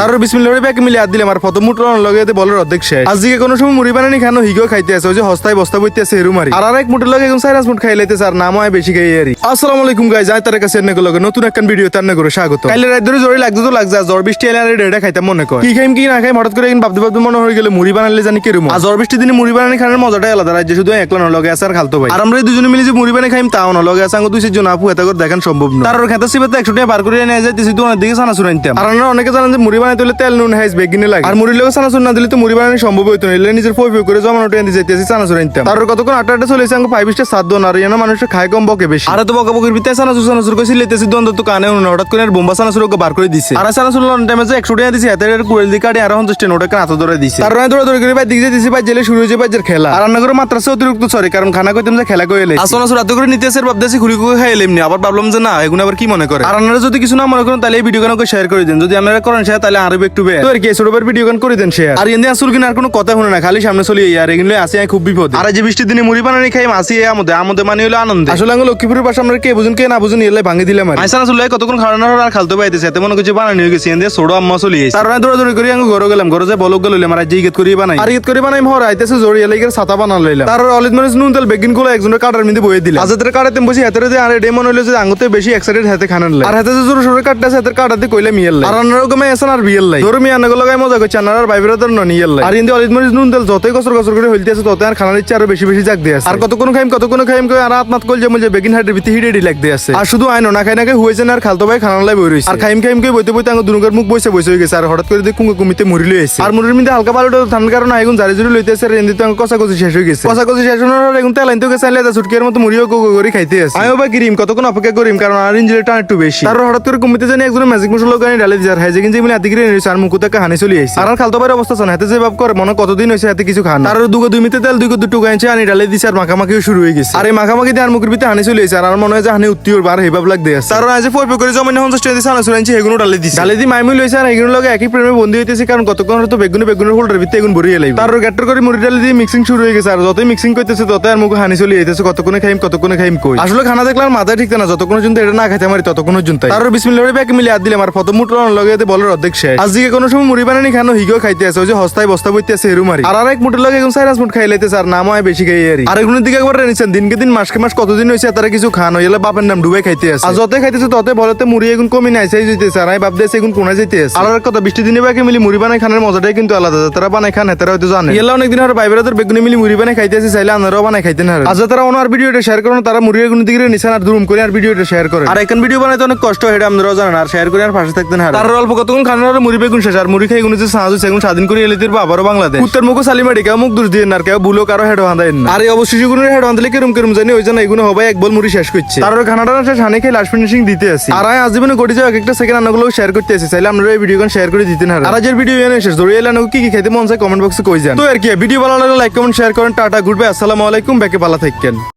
তার বিসমিল্লাহর ব্যাগ মিলে হাত দিলাম আর প্রথম মুঠ লগে বলের অর্ধেক শেষ। আজকে কোনো সময় মুড়ি বানানি খানো, হিগো খাইতে আছে, ওই যে হস্তায় বস্তা বইতে আছে হেরু মারি। আর আরেক মুঠের লগে এখন সাইরাস মুঠ খাই লাইতেছে, আর নাম হয় বেশি খাই আরি আসসালামু আলাইকুম গাইজ যাই তার কাছে এনে লগে নতুন একটা ভিডিও তার করে স্বাগত। কাইলে রাত ধরে জোরে লাগতো তো লাগছে, আর জ্বর বৃষ্টি এলে আর এটা খাইতাম মনে কর। কি খাইম, কি না খাই হঠাৎ করে এখন ভাবতে ভাবতে মনে হয়ে গেলে, মুড়ি বানালে জানি কিরম আর জ্বর বৃষ্টি দিনে মুড়ি বানানি খানোর মজাটাই আলাদা, রাজ্যে শুধু একলা লগে আছে আর খালতো ভাই। আর আমরা দুজনে মিলে যে মুড়ি বানানি খাইম, তাও না, লগে আছে আঙ্গ দুই জন আপু, এত করে দেখান সম্ভব না তার খেতে সিবাতে একশো টাকা বার করে নিয়ে যায় তুই অনেক দিকে সানা শুনে নিতাম আর অনেকে জানেন যে মুড়ি বানাইতে হলে তেল নুন হাইস বেগিনে লাগে। আর মুড়ির লগে সানা শুনে না দিলে তো মুড়ি বানানি সম্ভব হইতো না। এলে নিজের ফই ফই করে জমানো টেনে যেতেছি সানা শুনে নিতাম তার কতক্ষণ আটটা আটটা চলেছে আঙ্গ ফাইভ স্টার সাত দন আর এনে মানুষের খায় কম বকে বেশি। আর তো বকা বকের ভিতরে সানা সুর কইছি লেতেছি দ্বন্দ্ব তো কানে উনি হঠাৎ করে বোম্বা সানা সুর বার করে দিছে। আর সানা সুর লন টাইমে যে একশো টাকা দিছে হাতে কুড়েল দিকে আর চেন ওটা কানে হাতে ধরে দিছে। তার দৌড়া দৌড়ি করে ভাই দিকে দিছে ভাই জেলে শুরু হয়েছে ভাই খেলা। আর রান্না করে মাত্রা সে অতিরিক্ত সরি কারণ খানা কইতাম যে খেলা কইলে আসলে সুর রাতে করে নিতেছে ভাবতেছি খুলি খুলি খাইলে এমনি আবার ভাবলাম যে না এগুলো আবার কি মনে করে? আর আপনারা যদি কিছু না মনে করেন তাহলে এই ভিডিও গানকে শেয়ার করে দেন? যদি আপনারা করেন শেয়ার তাহলে আরও একটু বে তো আর কি ছোটবার ভিডিও গান করে দেন শেয়ার আর? এনে আসল কিনা আর কোনো কথা শুনে না খালি সামনে চলে আর এগুলো আসি আমি খুব বিপদ। আর যে বৃষ্টির দিনে মুড়ি বানানি খাই আসি আমদে। আমদে মানে হলো আনন্দ। আসলে আঙ্গুল লক্ষ্মীপুরের পাশে আমরা কে বুঝুন কে না বুঝুন এলে ভাঙি দিলাম আর। আইসান আসলে কতক্ষণ খাওয়ানো আর খালতে পাইতেছে এতে মনে করছে বানানি হয়ে গেছে। এনে ছোট আম্মা চলে তার দৌড়া দৌড়ি করে আমি ঘরে গেলাম ঘরে যে বলক গেল আমার ইগত করিয়ে বানাই। আর ইগত করে বানাই মহর আইতেছে জড়িয়ে লাগে ছাতা বানাল লইলাম। তার অলিত মানুষ নুন তেল বেগিনগুলো একজনের কাটার মধ্যে বয়ে দিলাম। আজাদের কাটাতে বসে হাতের দিয়ে আর ডেমন হইল যে আঙ্গুতে বেশি এক্সাইটেড হাতে খানান আর হাতে যে জোরে সোরে কাটতে হাতের কাটাতে কইলে মিয়াল আর অন্যান্য রকমে আর বিয়েল লাই লাগাই মজা করছে আর ভাই বেরোদের নিয়েল লাই আর ইন্দি অলিত মরিচ নুন তেল যতই করে হইতে আছে তত আর খানার ইচ্ছা আরও বেশি বেশি জাগ দিয়ে আছে। আর কতক্ষণ খাইম কতক্ষণ খাইম কই আর আত্মাত কল যে মজে বেগিন হাটের ভিতরে হিডেডি লাগতে আছে। আর শুধু আইনো না খাই না খাই হয়েছে না আর খালতো ভাই খানার লাই বই রইছে। আর খাইম খাইম কই বইতে বইতে আঙ্গ দুনুকার মুখ হয়ে গেছে আর হঠাৎ করে দেখি কুঙ্গু কুমিতে মুড়ি লইছে আর মধ্যে হালকা পালটা ঠান্ডার কারণে এখন জারি জুড়ি লইতে আছে আর এন্দি তো আঙ্গ কষা কষি শেষ হয়ে গেছে। কষা কষি শেষ হওয়ার তেল আনতে গেছে আনলে ছুটকির মতো মুড়িও করে খাইতে আছে। বা গিরিম কতক্ষণ অপেক্ষা করিম কারণ আর ইঞ্জিনের টান একটু বেশি। তার হঠাৎ করে কুমিতে জানি একজন ম্যাজিক মশলা গানি ডালে দিছে আর হাইজে কিন্তু আতি গিরে নিয়েছে আর মুকুতে হানি চলে আইছে। আর খালতো ভাইয়ের অবস্থা শোনা হাতে যে ভাব করে মনে কতদিন হয়েছে হাতে কিছু খান আর দুগো দুই মিতে তেল দুগো দুটো গাইছে আনি ডালে দিছে আর মাখামাখিও শুরু হয়ে গেছে। আর এই মাখামাখি দিয়ে আর মুখের ভিতরে হানি চলে আইছে আর আমার মনে হয় যে হানি উত্তি ওর বার হেবাব লাগ দিয়ে তার আজ ফোর করে জমা নিয়ে হন্দাস দিছে আনা চলে এগুলো ডালে দিছে। ডালে দি মাইমুল লইছে আর এগুলো লগে একই প্রেমে বন্দি হইতেছে কারণ কতক্ষণ হয়তো বেগুনে বেগুনের হোল্ডার ভিতরে এগুন ভরিয়ে লাইব। তার গ্যাটার করে মুড়ি ডালে দিয়ে মিক্সিং শুরু হয়ে গেছে আর যতই মিক্সিং করতেছে ততই আর মুখে হানি চলে কতক্ষণে খাইম কতক্ষণে খাইম কই। আসলে খানা দেখলে আর মাথায় ঠিক না যতক্ষণ পর্যন্ত এটা না খাইতে মারি ততক্ষণ পর্যন্ত তার ব্যাগ মিলে হাত দিলাম আর লগে বলের অর্ধেক শেষ আজকে কোনো সময় মুড়ি বানানি খানো হিগো খাইতে আছে ওই যে হস্তায় বস্তা বইতে আছে হেরু মারি। আর আরেক মুঠের লগে এখন সাইরাস মুঠ খাই লাইতেছে আর নাম হয় বেশি খাই আরি। আরেকজনের দিকে একবার নিছেন দিনকে দিন মাসকে মাস কতদিন হয়েছে তারা কিছু খান হইলে বাপের নাম ডুবে খাইতে আছে। আর যত খাইতেছে তত বলতে মুড়ি এগুন কমি নাই সেই যেতেছে আর আমি ভাবতে এগুন কোনা যেতে আছে। আর আরেক কথা বৃষ্টি দিনে বাকি মিলি মুড়ি বানাই খানের মজাটাই কিন্তু আলাদা তারা বানাই খান তারা হয়তো জানে। এলা অনেকদিন আর ভাই বেড়াদের বেগুনি মিলি মুড়ি বানাই খাইতে আছে চাইলে আনারাও বানাই খাইতে না আজ তারা ওনার ভিডিওটা শেয়ার করুন তারা মুড়ি এগুন দিকে নিছেন আর দুরুম করে আর ভিডিওটা শেয়ার করে। আর এখন ভিডিও বানাইতে অনেক কষ্ট হয় আপনারাও জানেন আর শেয়ার করে আর পাশে থাকতেন আর। তার অল্প কতক্ষণ খানার মুড়ি বেগুন শেষ আর মুড়ি খাই যে সাহায্য সেগুন স্বাধীন করে এলে তীর আবারও বাংলাদেশ। উত্তর মুখ সালি সালিমাটি কেউ মুখ দোষ দিয়ে না কেউ বুলো কারও হেড বাঁধাই না। আর এই অবশ্যই গুণের হেড বাঁধলে কেরম কেরম জানি ওই জন্য এগুলো হবে এক বল মুড়ি শেষ করছে। তার খানাটা শেষ হানি খেয়ে লাস্ট ফিনিশিং দিতে আসি। আর আমি আজীবনে গড়ি যাও এক একটা সেকেন্ড রান্নাগুলো শেয়ার করতে আসি। চাইলে আপনারা এই ভিডিও শেয়ার করে দিতেন আর আজের ভিডিও এনে শেষ ধরে এলেন কি কি খেতে মন চাই কমেন্ট বক্সে কই যান। তো আর কি ভিডিও ভালো লাগলে লাইক কমেন্ট শেয়ার করেন টাটা গুড বাই আসসালামু আলাইকুম ব্যাকে ভালো থাকেন